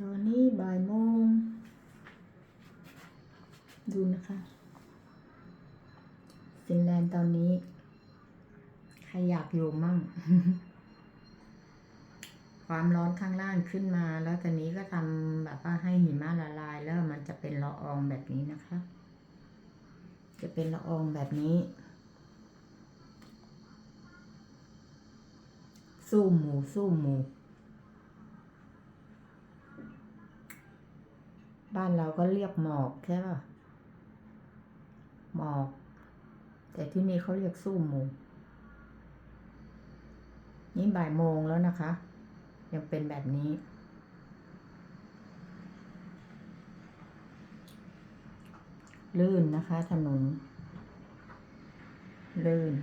ตอนนี้บ่ายโมง ดูนะคะฟินแลนด์ตอนนี้ ใครอยากอยู่มั่ง ความร้อนข้างล่างขึ้นมา แล้วตอนนี้ก็ทำแบบว่าให้หิมะละลาย แล้วมันจะเป็นละอองแบบนี้นะคะ จะเป็นละอองแบบนี้ สู้หมูสู้หมู บ้านเราก็เรียกหมอกใช่ป่ะหมอก แต่ที่นี่เขาเรียกสู้หมูนี่บ่ายโมงแล้วนะคะ ยังเป็นแบบนี้ ลื่นนะคะ ถนน ลื่น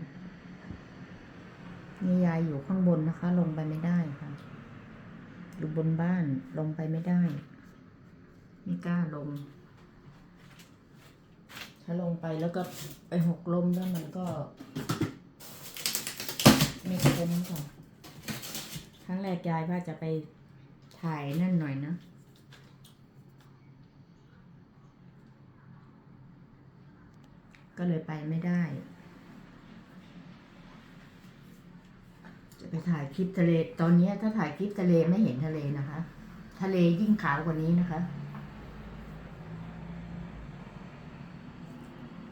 นี่ยายอยู่ข้างบนนะคะ ลงไปไม่ได้ค่ะ อยู่บนบ้านลงไปไม่ได้ ไม่กล้าลง ถ้าลงไปแล้วก็ไปหกล้มแล้วมันก็ ไม่คุ้มค่ะครั้งแรกยายว่าจะไปถ่ายนั่นหน่อยนะก็เลยไปไม่ได้ จะไปถ่ายคลิปทะเล ตอนนี้ถ้าถ่ายคลิปทะเลไม่เห็นทะเลนะคะ ทะเลยิ่งขาวกว่านี้นะคะ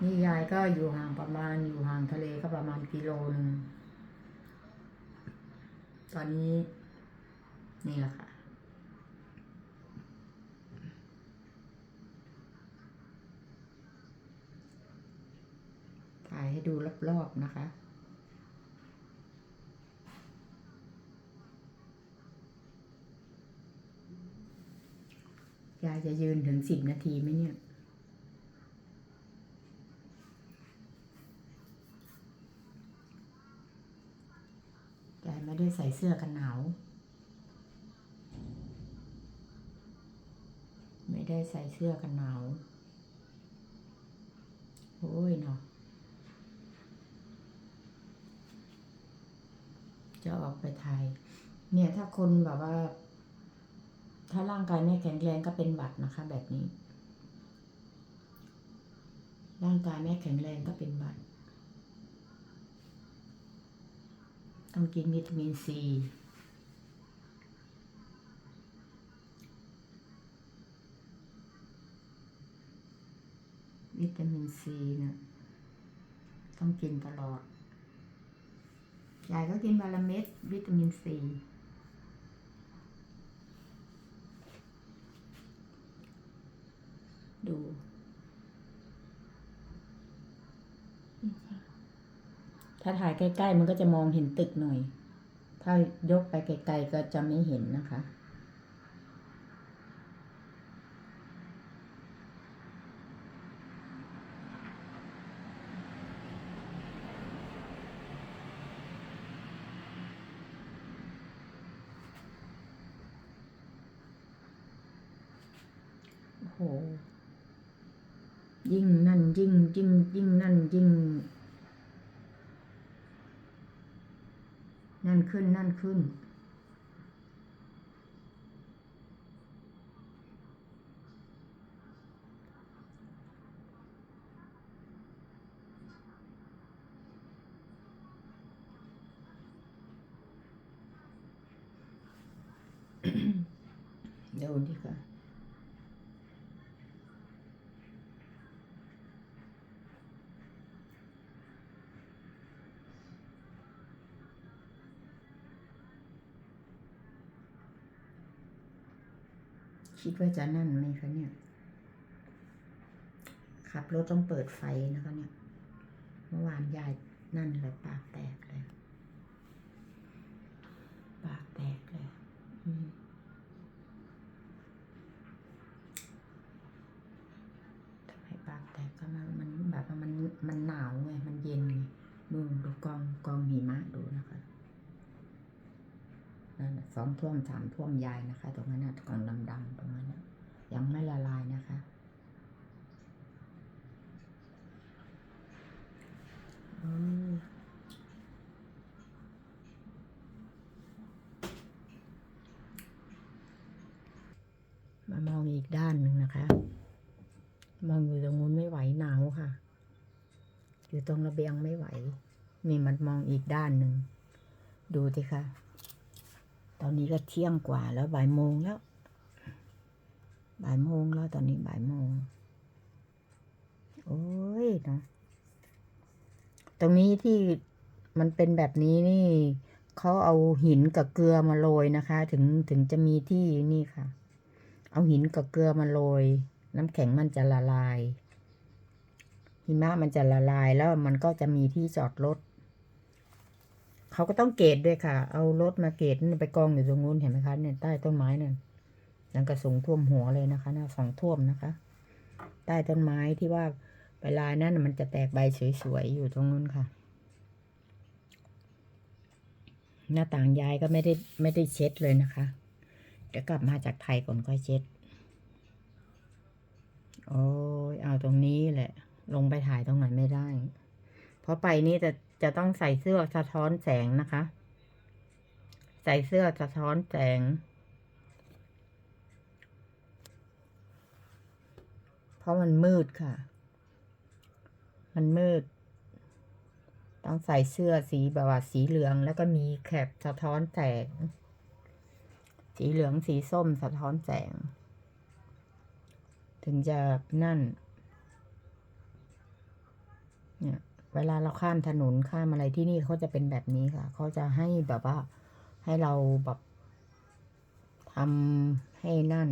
นี่ยายก็อยู่ห่างประมาณอยู่ห่างทะเลก็ประมาณกิโลหนึ่ง ตอนนี้ นี่แหละค่ะ ถ่ายให้ดูรอบๆนะคะยายจะยืนถึงสิบนาทีไหมเนี่ย ยายไม่ได้ใส่เสื้อกันหนาว ไม่ได้ใส่เสื้อกันหนาว โอ้ยเนาะจะออกไปถ่ายเนี่ยถ้าคนแบบว่า ถ้าร่างกายไม่แข็งแรงก็เป็นหวัดนะคะ แบบนี้ ร่างกายไม่แข็งแรงก็เป็นหวัด ต้องกินวิตามินซีวิตามินซีเนี่ยต้องกินตลอด ยายก็กินวันลเม็ดวิตามินซีดู ถ้าถ่ายใกล้ ๆ มันก็จะมองเห็นตึกหน่อย ถ้ายกไปไกลๆก็จะไม่เห็นนะคะ โอ้โหยิ่งนั่นยิ่งยิ่งยิ่งนั่นยิ่ง นั่นขึ้นนั่นขึ้น เดี๋ยวดีกว่า คิดว่าจะนั่นไหมคะเนี่ย ขับรถต้องเปิดไฟนะคะเนี่ย เมื่อวานยายนั่นเลยปากแตกเลย ปากแตกเลยทำไมปากแตกก็มันมันแบบว่ามันมันหนาวไง มันเย็นไงดูดูกองกองหิมะดูนะคะนั่นน่ะสองท่วมสามท่วมยายนะคะ ตรงนั้นนะกองดำๆตรงนั้นนะยังไม่ละลายนะคะอืม อีกด้านหนึ่งนะคะ มองอยู่ตรงนู้นไม่ไหวหนาวค่ะ อยู่ตรงระเบียงไม่ไหว นี่มันมองอีกด้านหนึ่ง ดูสิคะ ตอนนี้ก็เที่ยงกว่าแล้วบ่ายโมงแล้ว บ่ายโมงแล้วตอนนี้บ่ายโมง โอ้ยนะตรงนี้ที่มันเป็นแบบนี้นี่เขาเอาหินกับเกลือมาโรยนะคะ ถึงถึงจะมีที่นี่ค่ะ เอาหินกับเกลือมาโรย น้ำแข็งมันจะละลาย หิมะมันจะละลายแล้วมันก็จะมีที่จอดรถเขาก็ต้องเกตด้วยค่ะ เอารถมาเกตไปกองอยู่ตรงนู้นเห็นไหมคะเนี่ยใต้ต้นไม้เนี่ยยังกระสูงท่วมหัวเลยนะคะนะฝั่งท่วมนะคะ ใต้ต้นไม้ที่ว่าเวลานั้นมันจะแตกใบสวยๆอยู่ตรงนู้นค่ะ หน้าต่างยายก็ไม่ได้ไม่ได้เช็ดเลยนะคะเดี๋ยวกลับมาจากไทยก่อนค่อยเช็ด โอ้ยเอาตรงนี้แหละ ลงไปถ่ายตรงไหนไม่ได้ เพราะไปนี่จะจะต้องใส่เสื้อสะท้อนแสงนะคะ ใส่เสื้อสะท้อนแสง เพราะมันมืดค่ะ มันมืด ต้องใส่เสื้อสีแบบว่าสีเหลือง แล้วก็มีแคปสะท้อนแสง สีเหลืองสีส้มสะท้อนแสง ถึงจะนั่น เวลาเราข้ามถนนข้ามอะไรที่นี่เขาจะเป็นแบบนี้ค่ะ เขาจะให้แบบว่า ให้เราแบบทำให้นั่น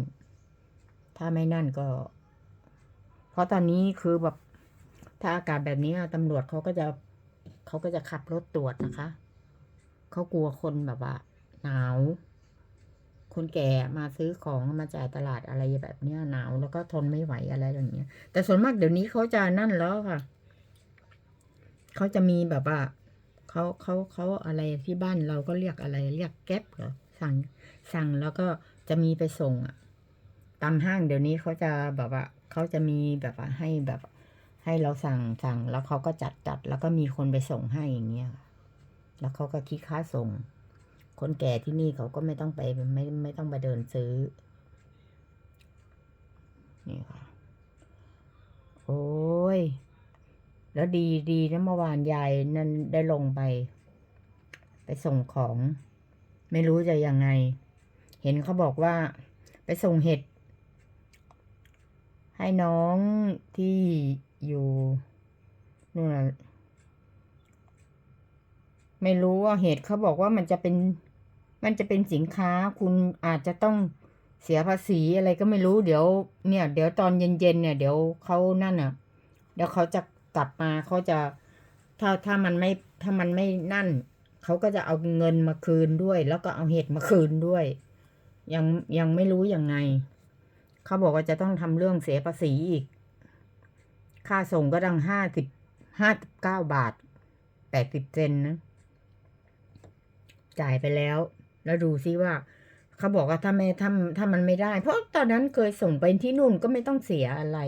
ถ้าไม่นั่นก็ เพราะตอนนี้คือแบบ ถ้าอากาศแบบนี้ตำรวจเขาก็จะเขาก็จะขับรถตรวจนะคะ เขากลัวคนแบบว่าหนาว คนแก่มาซื้อของมาจ่ายตลาดอะไรแบบเนี้ยหนาวแล้วก็ทนไม่ไหวอะไรอย่างเงี้ย แต่ส่วนมากเดี๋ยวนี้เขาจะนั่นแล้วค่ะ เขาจะมีแบบว่าเขาเขาเขาอะไรที่บ้านเราก็เรียกอะไร เรียกแก๊ปเหรอสั่งสั่งแล้วก็จะมีไปส่งอะตามห้างเดี๋ยวนี้เขาจะแบบว่าเขาจะมีแบบว่าให้แบบ ให้เราสั่งสั่งแล้วเขาก็จัดจัดแล้วก็มีคนไปส่งให้อย่างเงี้ยแล้วเขาก็คิดค่าส่ง คนแก่ที่นี่เขาก็ไม่ต้องไปไม่ไม่ต้องไปเดินซื้อ นี่ค่ะ โอ้ย แล้วดีดีนะเมื่อวานยายนั่นได้ลงไป ไปส่งของ ไม่รู้จะยังไง เห็นเขาบอกว่า ไปส่งเห็ด ให้น้องที่อยู่นู่นน่ะไม่รู้ว่าเห็ดเขาบอกว่ามันจะเป็น มันจะเป็นสินค้าคุณอาจจะต้องเสียภาษีอะไรก็ไม่รู้เดี๋ยว เนี่ย เดี๋ยวตอนเย็นๆเนี่ย เดี๋ยวเขานั่นอะ เดี๋ยวเขาจะ กลับมาเขาจะถ้าถ้ามันไม่ถ้ามันไม่นั่นเขาก็จะเอาเงินมาคืนด้วย แล้วก็เอาเห็ดมาคืนด้วย ยังยังไม่รู้ยังไงเขาบอกว่าจะต้องทำเรื่องเสียภาษีอีก ค่าส่งก็ดังห้าสิบห้าสิบเก้าบาทแปดสิบเซนนะ จ่ายไปแล้ว แล้วดูซิว่า เขาบอกว่าถ้าไม่ถ้าถ้ามันไม่ได้ เพราะตอนนั้นเคยส่งไปที่นู่นก็ไม่ต้องเสียอะไร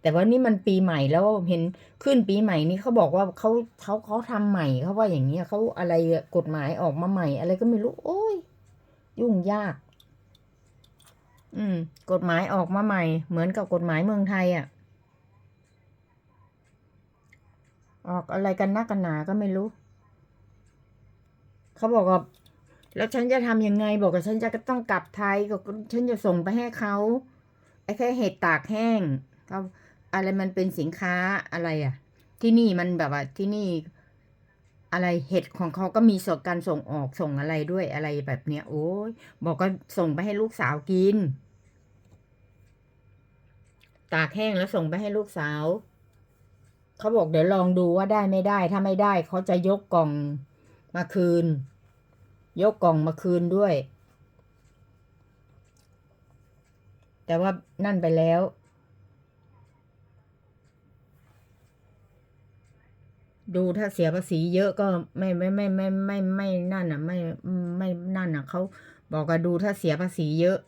แต่ว่านี่มันปีใหม่แล้วเห็นขึ้นปีใหม่นี้เขาบอกว่าเขาเขาเขาทำใหม่เขาว่าอย่างเงี้ยเขาอะไรกฎหมายออกมาใหม่ อะไรก็ไม่รู้ โอ้ยยุ่งยาก อืม กฎหมายออกมาใหม่ เหมือนกับกฎหมายเมืองไทยอะ่ะ ออกอะไรกันนักกันหนาก็ไม่รู้ เขาบอกว่า แล้วฉันจะทำยังไงบอกว่าฉันจะต้องกลับไทยก็ฉันจะส่งไปให้เขาไอ้แค่เห็ดตากแห้งเขาอะไรมันเป็นสินค้าอะไรอะ ที่นี่มันแบบว่าที่นี่อะไรเห็ดของเขาก็มีสดการส่งออกส่งอะไรด้วยอะไรแบบเนี้ย โอ้ยบอกก็ส่งไปให้ลูกสาวกิน ตากแห้งแล้วส่งไปให้ลูกสาว เขาบอกเดี๋ยวลองดูว่าได้ไม่ได้ ถ้าไม่ได้เขาจะยกกล่องมาคืน ยกกล่องมาคืนด้วย แต่ว่านั่นไปแล้ว ดูถ้าเสียภาษีเยอะก็ไม่ไม่ไม่ไม่ไม่ไม่นั่นอะ ไม่ไม่นั่นอะเขาบอกว่าดูถ้าเสียภาษีเยอะ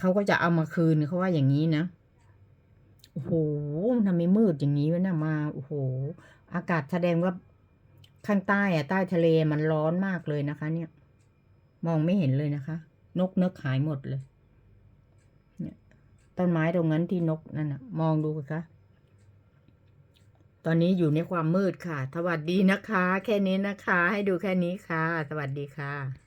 เขาก็จะเอามาคืนเขาว่าอย่างนี้นะโอ้โหทำไมมืดอย่างนี้วะนะมาโอ้โห อากาศแสดงว่าข้างใต้อะใต้ทะเลมันร้อนมากเลยนะคะเนี่ย มองไม่เห็นเลยนะคะ นกเนึกหายหมดเลย เนี่ยต้นไม้ตรงนั้นที่นกนั่นนะมองดูคะตอนนี้อยู่ในความมืดค่ะ สวัสดีนะคะ แค่นี้นะคะ ให้ดูแค่นี้ค่ะ สวัสดีค่ะ